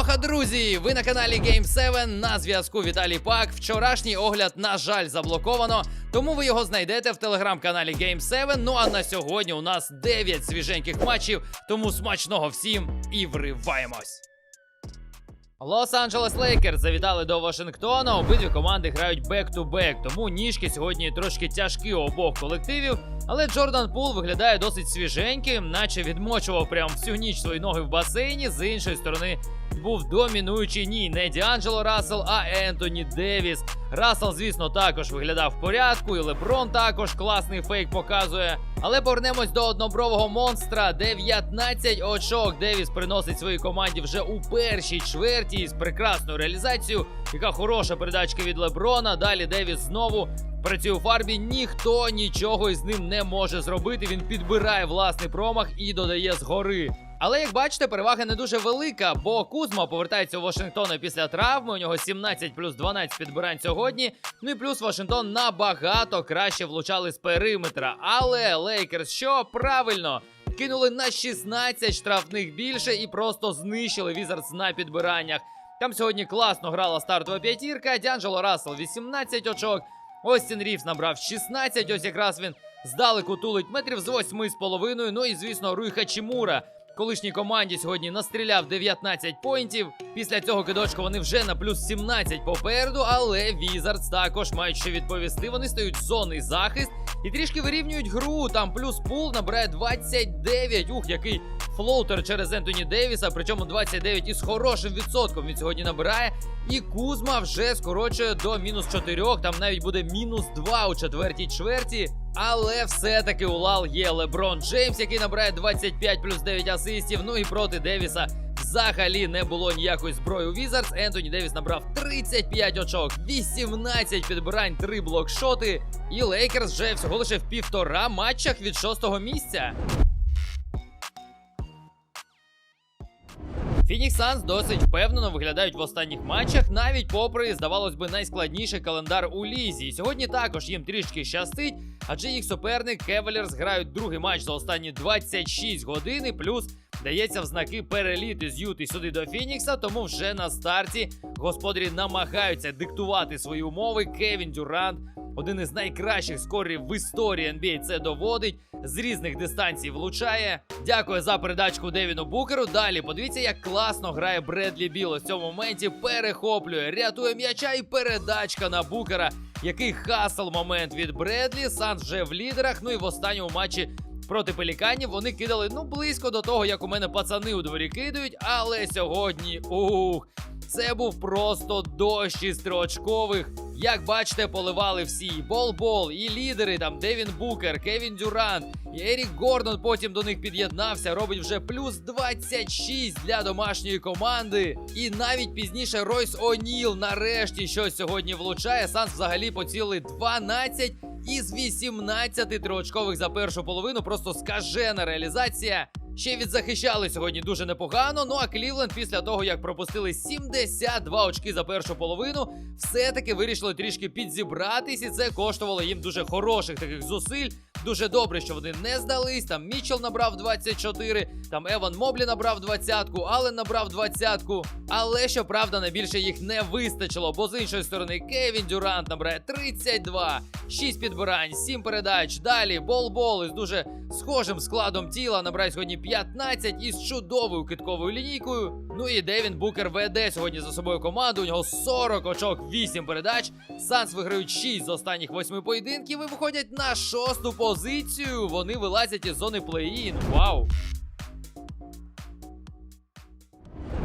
Алоха, друзі! Ви на каналі Game 7, на зв'язку Віталій Пак. Вчорашній огляд, на жаль, заблоковано, тому ви його знайдете в телеграм-каналі Game 7. Ну а на сьогодні у нас 9 свіженьких матчів, тому смачного всім і вриваємось! Лос-Анджелес Лейкерс завітали до Вашингтона. Обидві команди грають бек-ту-бек, тому ніжки сьогодні трошки тяжкі у обох колективів. Але Джордан Пул виглядає досить свіженьким, наче відмочував прям всю ніч свої ноги в басейні. З іншої сторони був домінуючий ні, не Діанджело Рассел, а Ентоні Девіс. Рассел, звісно, також виглядав в порядку, і Леброн також класний фейк показує. Але повернемось до однобрового монстра. 19 очок Девіс приносить своїй команді вже у першій чверті з прекрасною реалізацією. Яка хороша передачка від Леброна. Далі Девіс знову працює у фарбі. Ніхто нічого із ним не може зробити. Він підбирає власний промах і додає згори. Але як бачите, перевага не дуже велика, бо Кузма повертається у Вашингтон після травми. У нього 17 плюс 12 підбирань сьогодні. Ну і плюс Вашингтон набагато краще влучали з периметра. Але Лейкерс що правильно кинули на 16 штрафних більше і просто знищили Візардс на підбираннях. Там сьогодні класно грала стартова п'ятірка. Дянджело Рассел 18 очок. Остін Рівс набрав 16. Ось якраз він здалеку тулить метрів з 8,5. Ну і звісно, Руй Хачімура. Колишній команді сьогодні настріляв 19 поінтів. Після цього кидочка вони вже на плюс 17 попереду, але Візардс також мають що відповісти. Вони стають зонний захист і трішки вирівнюють гру. Там плюс пул набирає 29. Ух, який флоутер через Ентоні Девіса. Причому 29 із хорошим відсотком він сьогодні набирає. І Кузма вже скорочує до мінус 4. Там навіть буде мінус 2 у четвертій чверті. Але все-таки у Лал є Леброн Джеймс, який набирає 25 плюс 9 асистів. Ну і проти Девіса взагалі не було ніякої зброї у Візардс. Ентоні Девіс набрав 35 очок, 18 підбирань, 3 блокшоти. І Лейкерс вже всього лише в півтора матчах від шостого місця. Фінікс Санс досить впевнено виглядають в останніх матчах, навіть попри, здавалось би, найскладніший календар у лізі. І сьогодні також їм трішки щастить, адже їх суперник Кевелерс грають другий матч за останні 26 годин, плюс дається в знаки переліти з Юти сюди до Фінікса, тому вже на старті господарі намагаються диктувати свої умови. Кевін Дюрант, один із найкращих скорів в історії NBA, це доводить. З різних дистанцій влучає. Дякую за передачку Девіну Букеру. Далі подивіться, як класно грає Бредлі Біл. У цьому моменті перехоплює, рятує м'яча і передачка на Букера. Який хасл момент від Бредлі. Санс вже в лідерах. Ну і в останньому матчі проти пеліканів вони кидали ну близько до того, як у мене пацани у дворі кидають. Але сьогодні ух, це був просто дощ із триочкових. Як бачите, поливали всі і Бол-Бол, і лідери там Девін Букер, Кевін Дюрант, і Ерік Гордон потім до них під'єднався. Робить вже плюс 26 для домашньої команди. І навіть пізніше Ройс О'Ніл нарешті щось сьогодні влучає. Санс взагалі поцілили 12 із 18 триочкових за першу половину. Просто скажена реалізація. Ще відзахищали сьогодні дуже непогано. Ну а Клівленд, після того як пропустили 72 очки за першу половину, все-таки вирішили трішки підзібратись, і це коштувало їм дуже хороших таких зусиль. Дуже добре, що вони не здались. Там Мічел набрав 24, там Еван Моблі набрав 20-ку, Аллен набрав 20-ку. Але щоправда, найбільше їх не вистачило, бо з іншої сторони Кевін Дюрант набирає 32, 6 підбирань, 7 передач. Далі Бол-Бол із дуже схожим складом тіла набирає сьогодні 15 із чудовою китковою лінійкою. Ну і Девін Букер веде сьогодні за собою команду. У нього 40 очок, 8 передач. Санс виграють 6 з останніх 8 поєдинків і виходять на шосту позицію. Вони вилазять із зони плей-ін. Вау!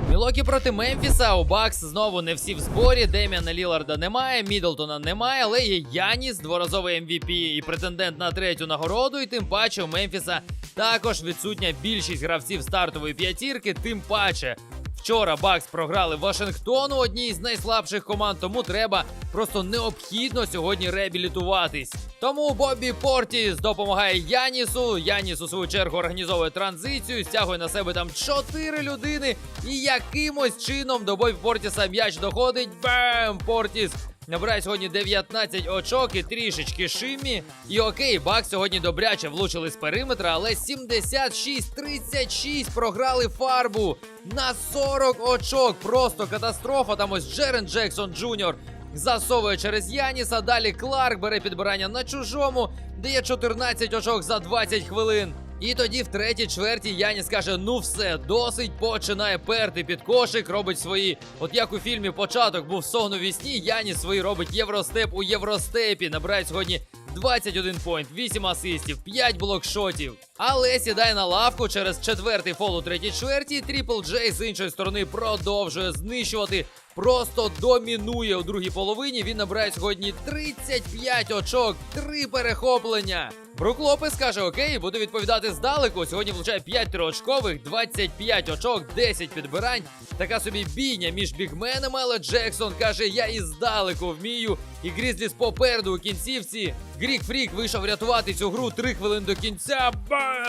Мілокі проти Мемфіса. У Бакс знову не всі в зборі. Деміана Ліларда немає, Мідлтона немає, але є Яніс, дворазовий MVP і претендент на третю нагороду. І тим паче у Мемфіса також відсутня більшість гравців стартової п'ятірки. Тим паче. Вчора Бакс програли Вашингтону, одній з найслабших команд, тому треба просто необхідно сьогодні реабілітуватись. Тому Бобі Портіс допомагає Янісу. Яніс у свою чергу організовує транзицію, стягує на себе там чотири людини. І якимось чином до Бобі Портіса м'яч доходить. Бем! Портіс набирає сьогодні 19 очок і трішечки шимі. І окей, Бак сьогодні добряче влучили з периметра, але 76-36 програли фарбу на 40 очок. Просто катастрофа. Там ось Джерен Джексон Джуніор засовує через Яніса. Далі Кларк бере підбирання на чужому, дає 14 очок за 20 хвилин. І тоді в третій чверті Яніс каже: ну все, досить, починає перти під кошик, робить свої. От як у фільмі початок був сон у вісні, Яніс свої робить євростеп у євростепі. Набирає сьогодні 21 поінт, 8 асистів, 5 блокшотів. Але сідає на лавку через четвертий фол у третій чверті. Тріпл Джей з іншої сторони продовжує знищувати. Просто домінує у другій половині. Він набирає сьогодні 35 очок, 3 перехоплення. Брук Лопес каже: Окей, буду відповідати здалеку. Сьогодні влучає 5 триочкових, 25 очок, 10 підбирань. Така собі бійня між бігменами, але Джексон каже: Я і здалеку вмію. І Грізліс попереду у кінцівці. Грік Фрік вийшов рятувати цю гру 3 хвилини до кінця.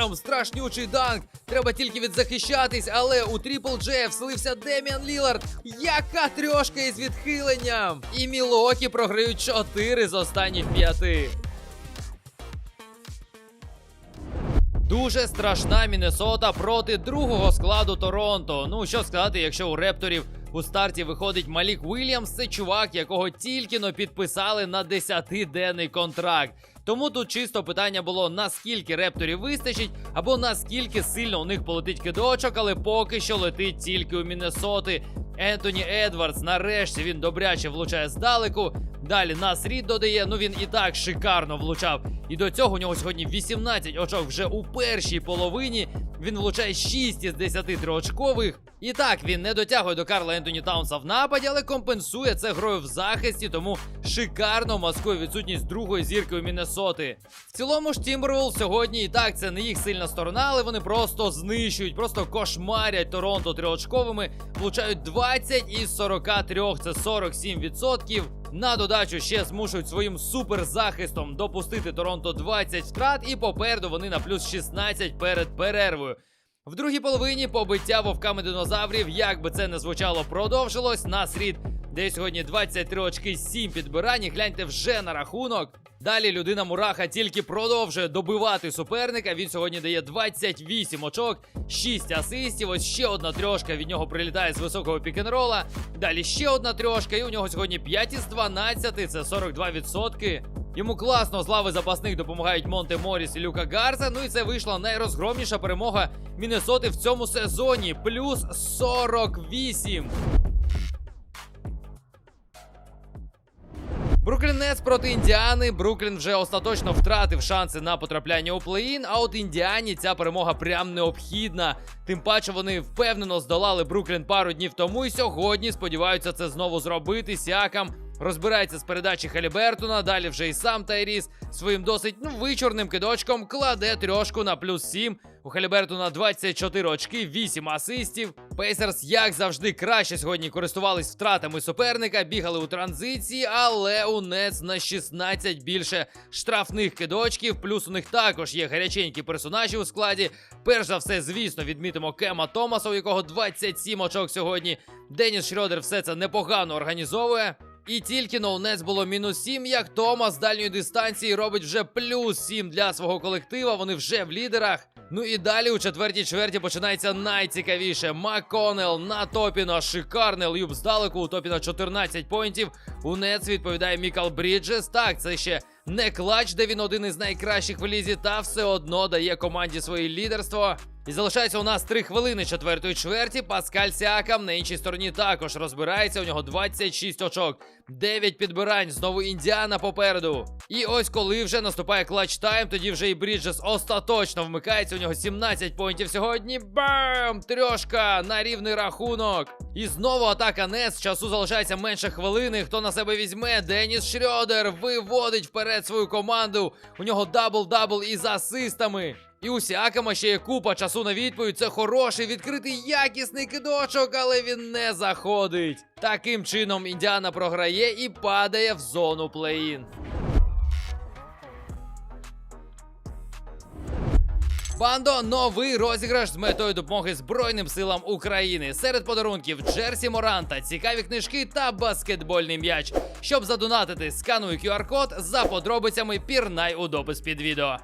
Бам! Страшнючий данк. Треба тільки відзахищатись, але у Тріпл Джея вселився Деміан Лілард. Яка трьошка із відхиленням! І Мілокі програють 4 з останніх 5. Дуже страшна Міннесота проти другого складу Торонто. Ну що сказати, якщо у репторів у старті виходить Малік Уільямс, це чувак, якого тільки но підписали на 10-денний контракт. Тому тут чисто питання було наскільки репторів вистачить, або наскільки сильно у них полетить кидочок, але поки що летить тільки у Міннесоти. Ентоні Едвардс, нарешті він добряче влучає здалеку. Далі нас Рід додає, ну він і так шикарно влучав. І до цього у нього сьогодні 18 очок вже у першій половині. Він влучає 6 із 10 триочкових. І так, він не дотягує до Карла Ентоні Таунса в нападі, але компенсує це грою в захисті, тому шикарно маскує відсутність другої зірки у Міннесоти. В цілому ж Тімбервул сьогодні і так це не їх сильна сторона, але вони просто знищують, просто кошмарять Торонто триочковими, влучають 20 із 43, це 47%. На додачу ще змушують своїм суперзахистом допустити Торонто 20 втрат, і попереду вони на плюс 16 перед перервою. В другій половині побиття вовками динозаврів, як би це не звучало, продовжилось. на срід. Десь сьогодні 23 очки, 7 підбирань. Гляньте вже на рахунок. Далі людина Мураха тільки продовжує добивати суперника. Він сьогодні дає 28 очок, 6 асистів. Ось ще одна трьошка від нього прилітає з високого пікенрола. Далі ще одна трьошка, і у нього сьогодні 5 із 12, це 42%. Йому класно з лави запасних допомагають Монте Моріс і Люка Гарза. Ну і це вийшла найрозгромніша перемога Міннесоти в цьому сезоні. Плюс 48. Бруклін Нетс проти Індіани. Бруклін вже остаточно втратив шанси на потрапляння у плей-ін, а от Індіані ця перемога прям необхідна. Тим паче вони впевнено здолали Бруклін пару днів тому і сьогодні сподіваються це знову зробити. Сякам розбирається з передачі Халібертона. Далі вже і сам Тайріс своїм досить ну, вичорним кидочком кладе трьошку на плюс 7. У Халібертона 24 очки, 8 асистів. Пейсерс, як завжди, краще сьогодні користувались втратами суперника, бігали у транзиції, але у Нец на 16 більше штрафних кидочків. Плюс у них також є гаряченькі персонажі у складі. Перш за все, звісно, відмітимо Кема Томаса, у якого 27 очок сьогодні. Деніс Шрёдер все це непогано організовує. І тільки на у Нец було мінус 7, як Томас з дальньої дистанції робить вже плюс 7 для свого колектива. Вони вже в лідерах. Ну і далі у четвертій чверті починається найцікавіше. Маконел на Топіна. Шикарний люб здалеку. У Топіна 14 поінтів. У Нец відповідає Мікал Бріджес. Так, це ще не клач, де він один із найкращих в лізі, та все одно дає команді своє лідерство. І залишається у нас 3 хвилини четвертої чверті. Паскаль Сіакам на іншій стороні також розбирається. У нього 26 очок, 9 підбирань. Знову Індіана попереду. І ось коли вже наступає клач тайм, тоді вже і Бріджес остаточно вмикається. У нього 17 поінтів сьогодні. Бам! Трьошка на рівний рахунок. І знову атака Нес. Часу залишається менше хвилини. Хто на себе візьме? Деніс Шрьодер виводить вперед свою команду. У нього дабл-дабл із асистами. І у ще є купа часу на відповідь. Це хороший, відкритий, якісний кидочок, але він не заходить. Таким чином Індіана програє і падає в зону плей-ін. Бандо новий розіграш з метою допомоги Збройним силам України. Серед подарунків Джерсі Моранта, цікаві книжки та баскетбольний м'яч. Щоб задонатити, скануй QR-код за подробицями пірнай у допис під відео.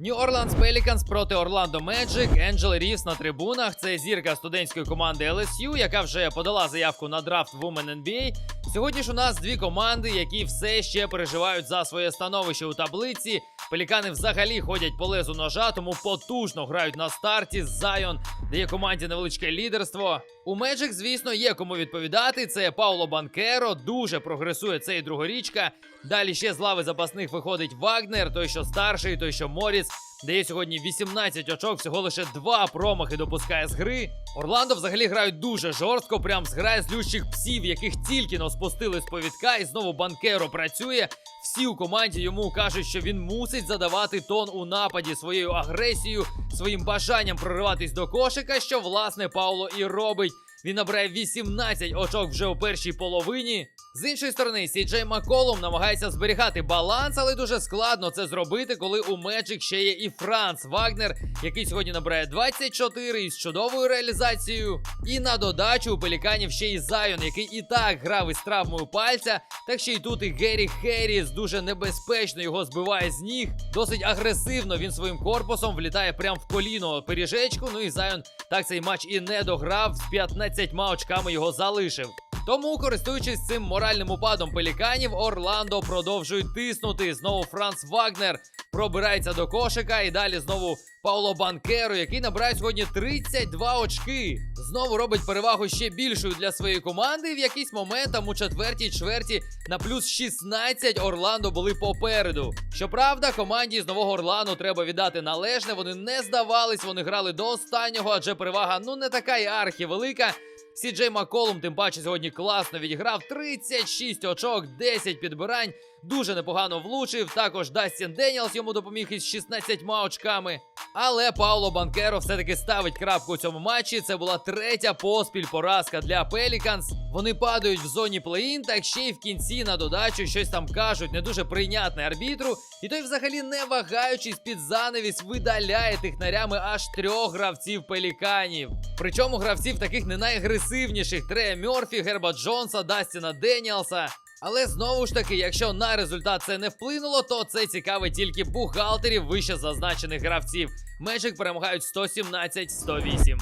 New Orleans Pelicans проти Orlando Magic. Енджел Рівс на трибунах. Це зірка студентської команди LSU, яка вже подала заявку на драфт Women NBA. Сьогодні ж у нас дві команди, які все ще переживають за своє становище у таблиці. Пелікани взагалі ходять по лезу ножа, тому потужно грають на старті. Зайон дає команді невеличке лідерство. У Magic, звісно, є кому відповідати. Це Пауло Банкеро, дуже прогресує цей другорічка. Далі ще з лави запасних виходить Вагнер, той, що старший, той, що Моріс. Дає сьогодні 18 очок, всього лише два промахи допускає з гри. Орландо взагалі грають дуже жорстко, прям зграє злющих псів, яких тільки но спустили з повідка, і знову банкеро працює. Всі у команді йому кажуть, що він мусить задавати тон у нападі своєю агресією, своїм бажанням прориватись до кошика, що власне Пауло і робить. Він набирає 18 очок вже у першій половині. З іншої сторони, Сіджей Маколум намагається зберігати баланс, але дуже складно це зробити, коли у Magic ще є і Франц Вагнер, який сьогодні набирає 24 із чудовою реалізацією. І на додачу у Пеліканів ще й Зайон, який і так грав із травмою пальця. Так ще й тут і Геррі Херріс дуже небезпечно його збиває з ніг. Досить агресивно він своїм корпусом влітає прямо в коліно пиріжечку. Ну і Зайон так цей матч і не дограв. З 15 очками його залишив. Тому, користуючись цим моральним упадом пеліканів, Орландо продовжують тиснути. Знову Франц Вагнер пробирається до кошика. І далі знову Пауло Банкеро, який набирає сьогодні 32 очки. Знову робить перевагу ще більшою для своєї команди. В якийсь момент там у четвертій чверті на плюс 16 Орландо були попереду. Щоправда, команді з нового Орлану треба віддати належне. Вони не здавались, вони грали до останнього, адже перевага ну не така й архі велика. Сіджей Маколум, тим паче, сьогодні класно відіграв 36 очок, 10 підбирань. Дуже непогано влучив. Також Дастін Деніелс йому допоміг із 16 очками. Але Пауло Банкеро все-таки ставить крапку у цьому матчі. Це була третя поспіль поразка для Пеліканс. Вони падають в зоні плей-ін, так ще й в кінці на додачу щось там кажуть, не дуже прийнятне арбітру. І той, взагалі, не вагаючись під занавіс, видаляє тихнарями аж трьох гравців пеліканів. Причому гравців таких не найагресивніших: Трея Мьорфі, Герба Джонса, Дастіна Деніелса. Але знову ж таки, якщо на результат це не вплинуло, то це цікавить тільки бухгалтерів вище зазначених гравців. Magic перемагають 117-108.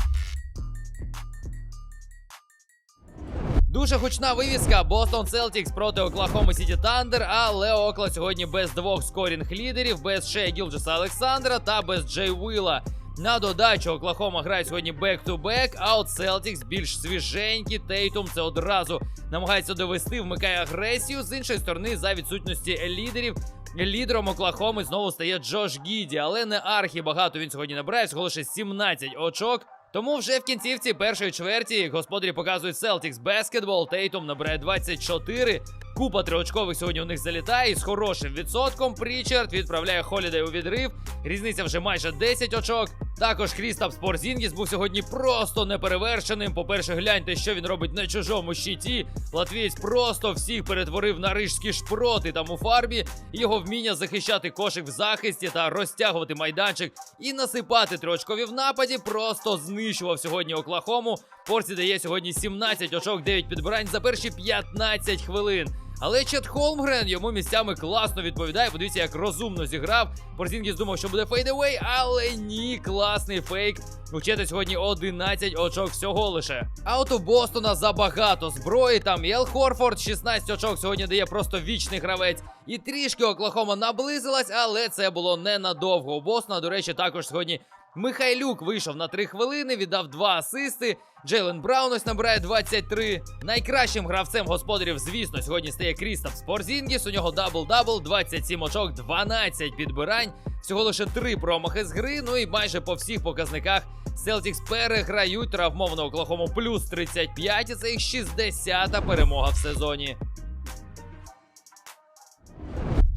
Дуже гучна вивіска Бостон Селтікс проти Оклахоми Сіті Тандер, але Окла сьогодні без двох скорінг лідерів, без Шея Гілджеса Олександра та без Джей Уилла. На додачу Оклахома грає сьогодні бек-ту-бек, а от Селтікс більш свіженькі. Тейтум це одразу намагається довести, вмикає агресію. З іншої сторони, за відсутності лідерів. Лідером Оклахоми знову стає Джош Гіді, але не архі багато він сьогодні набирає, всього лише 17 очок. Тому вже в кінцівці першої чверті господарі показують Celtics баскетбол. Тейтум набирає 24. Купа триочкових сьогодні у них залітає. І з хорошим відсотком Прічард відправляє Холідей у відрив. Різниця вже майже 10 очок. Також Крістап Спорзінгіс був сьогодні просто неперевершеним. По-перше, гляньте, що він робить на чужому щиті. Латвієць просто всіх перетворив на рижські шпроти там у фарбі. Його вміння захищати кошик в захисті та розтягувати майданчик і насипати триочкові в нападі. Просто знищував сьогодні Оклахому. Порці дає сьогодні 17 очок, 9 підбирань за перші 15 хвилин. Але Чет Холмгрен йому місцями класно відповідає. Подивіться, як розумно зіграв. Порзінгіс думав, що буде фейдевей, але ні, класний фейк. У Чета сьогодні 11 очок всього лише. А от у Бостона забагато зброї. Там Єл Хорфорд 16 очок сьогодні дає просто вічний гравець. І трішки Оклахома наблизилась, але це було ненадовго. У Бостона, до речі, також сьогодні Михайлюк вийшов на 3 хвилини, віддав 2 асисти. Джейлен Браун ось набирає 23. Найкращим гравцем господарів, звісно, сьогодні стає Крістап Спорзінгіс. У нього дабл-дабл, 27 очок, 12 підбирань. Всього лише 3 промахи з гри. Ну і майже по всіх показниках Селтікс переграють травмовану Оклахому плюс 35. І це їх 60-та перемога в сезоні.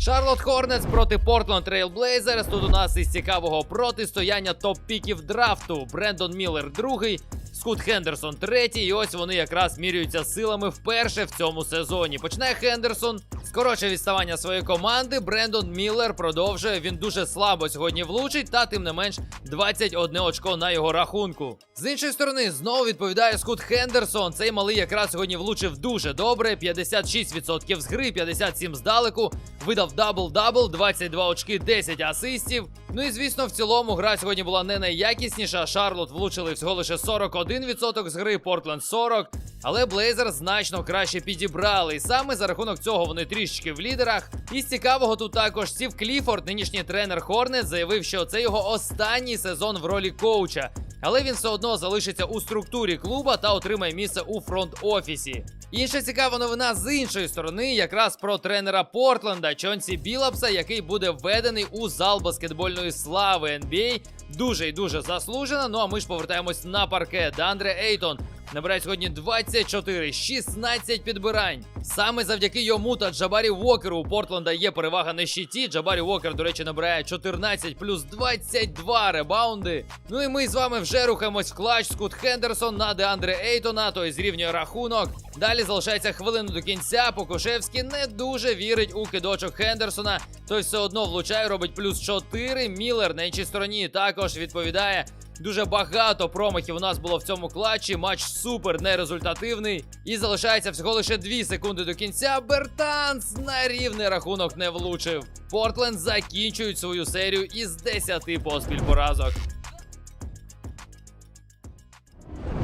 Шарлот Хорнес проти Портленд Трейл Блейзерс. Тут у нас із цікавого протистояння топ-піків драфту. Брендон Міллер другий, Скут Хендерсон третій, і ось вони якраз міряються силами вперше в цьому сезоні. Починає Хендерсон, скорочує відставання своєї команди. Брендон Міллер продовжує. Він дуже слабо сьогодні влучить, та тим не менш 21 очко на його рахунку. З іншої сторони, знову відповідає Скут Хендерсон. Цей малий якраз сьогодні влучив дуже добре. 56% з гри, 57 здалеку. Видав дабл-дабл, 22 очки, 10 асистів. Ну і звісно, в цілому гра сьогодні була не найякісніша. Шарлот влучили всього лише 41% з гри, Портленд 40%. Але Блейзер значно краще підібрали. І саме за рахунок цього вони трішечки в лідерах. І з цікавого тут також Стів Кліфорд, нинішній тренер Хорнет, заявив, що це його останній сезон в ролі коуча. Але він все одно залишиться у структурі клуба та отримає місце у фронт-офісі. Інша цікава новина з іншої сторони, якраз про тренера Портленда Чонсі Білапса, який буде введений у зал баскетбольної слави NBA. Дуже і дуже заслужено. Ну а ми ж повертаємось на паркет. Дандре Ейтон набирає сьогодні 24, 16 підбирань. Саме завдяки йому та Джабарі Уокеру у Портленда є перевага на щиті. Джабарі Уокер, до речі, набирає 14 плюс 22 ребаунди. Ну і ми з вами вже рухаємось в клач. Скут Хендерсон на Деандре Ейтона, той зрівнює рахунок. Далі залишається хвилину до кінця. Покушевський не дуже вірить у кидочок Хендерсона. Той все одно влучає, робить плюс 4. Міллер на іншій стороні також відповідає. Дуже багато промахів у нас було в цьому клатчі. Матч супер нерезультативний. І залишається всього лише 2 секунди до кінця. Бертанс на рівний рахунок не влучив. Портленд закінчують свою серію із 10 поспіль поразок.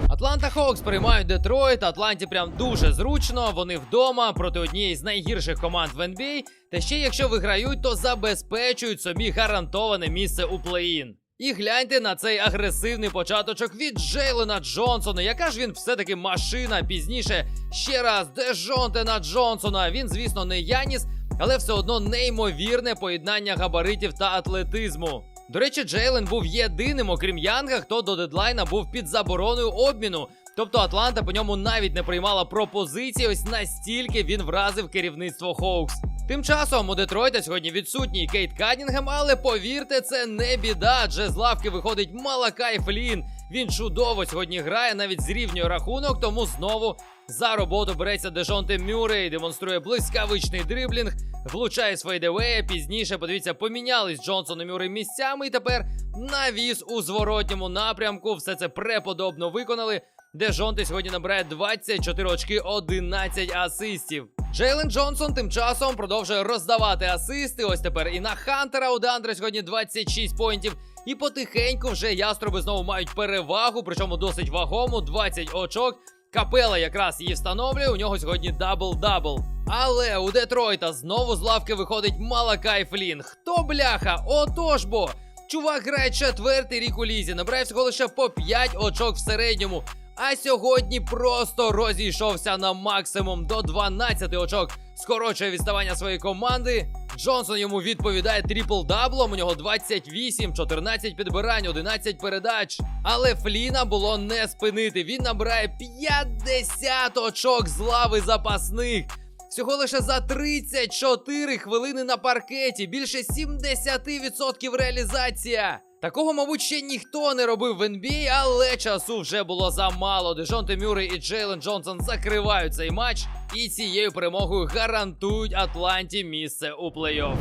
Атланта Хоукс приймають Детройт. Атланті прям дуже зручно. Вони вдома проти однієї з найгірших команд в NBA. Та ще якщо виграють, то забезпечують собі гарантоване місце у плей-ін. І гляньте на цей агресивний початочок від Джейлена Джонсона. Яка ж він все-таки машина пізніше ще раз Дежонте на Джонсона. Він, звісно, не Яніс, але все одно неймовірне поєднання габаритів та атлетизму. До речі, Джейлен був єдиним, окрім Янга, хто до дедлайна був під забороною обміну. Тобто Атланта по ньому навіть не приймала пропозиції. Ось настільки він вразив керівництво Хоукс. Тим часом у Детройта сьогодні відсутній Кейт Кадінгем, але повірте, це не біда, адже з лавки виходить Малакай Флін. Він чудово сьогодні грає, навіть зрівнює рахунок, тому знову за роботу береться Дежонте Мюррей, демонструє блискавичний дриблінг, влучає свої девея. Пізніше, подивіться, помінялись Джонсон і Мюррей місцями, і тепер навіс у зворотньому напрямку. Все це преподобно виконали. Де Жонте сьогодні набирає 24 очки, 11 асистів. Джейлен Джонсон тим часом продовжує роздавати асисти. Ось тепер і на Хантера у Дандре сьогодні 26 поінтів. І потихеньку вже ястроби знову мають перевагу, причому досить вагому, 20 очок. Капела якраз її встановлює. У нього сьогодні дабл-дабл. Але у Детройта знову з лавки виходить Малакай Флін. Хто бляха? Отож бо! Чувак грає четвертий рік у лізі, набирає всього лише по 5 очок в середньому. А сьогодні просто розійшовся на максимум до 12 очок. Скорочує відставання своєї команди. Джонсон йому відповідає трипл-даблом. У нього 28, 14 підбирань, 11 передач. Але Фліна було не спинити. Він набирає 50 очок з лави запасних. Всього лише за 34 хвилини на паркеті. Більше 70% реалізація. Такого, мабуть, ще ніхто не робив в NBA, але часу вже було замало. Дежонте Мюррей і Джейлен Джонсон закривають цей матч і цією перемогою гарантують Атланті місце у плей-офф.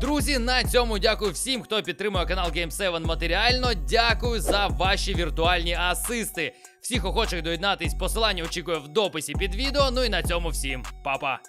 Друзі, на цьому дякую всім, хто підтримує канал Game7 матеріально. Дякую за ваші віртуальні асисти. Всіх охочих доєднатись, посилання очікую в дописі під відео. Ну і на цьому всім, па-па.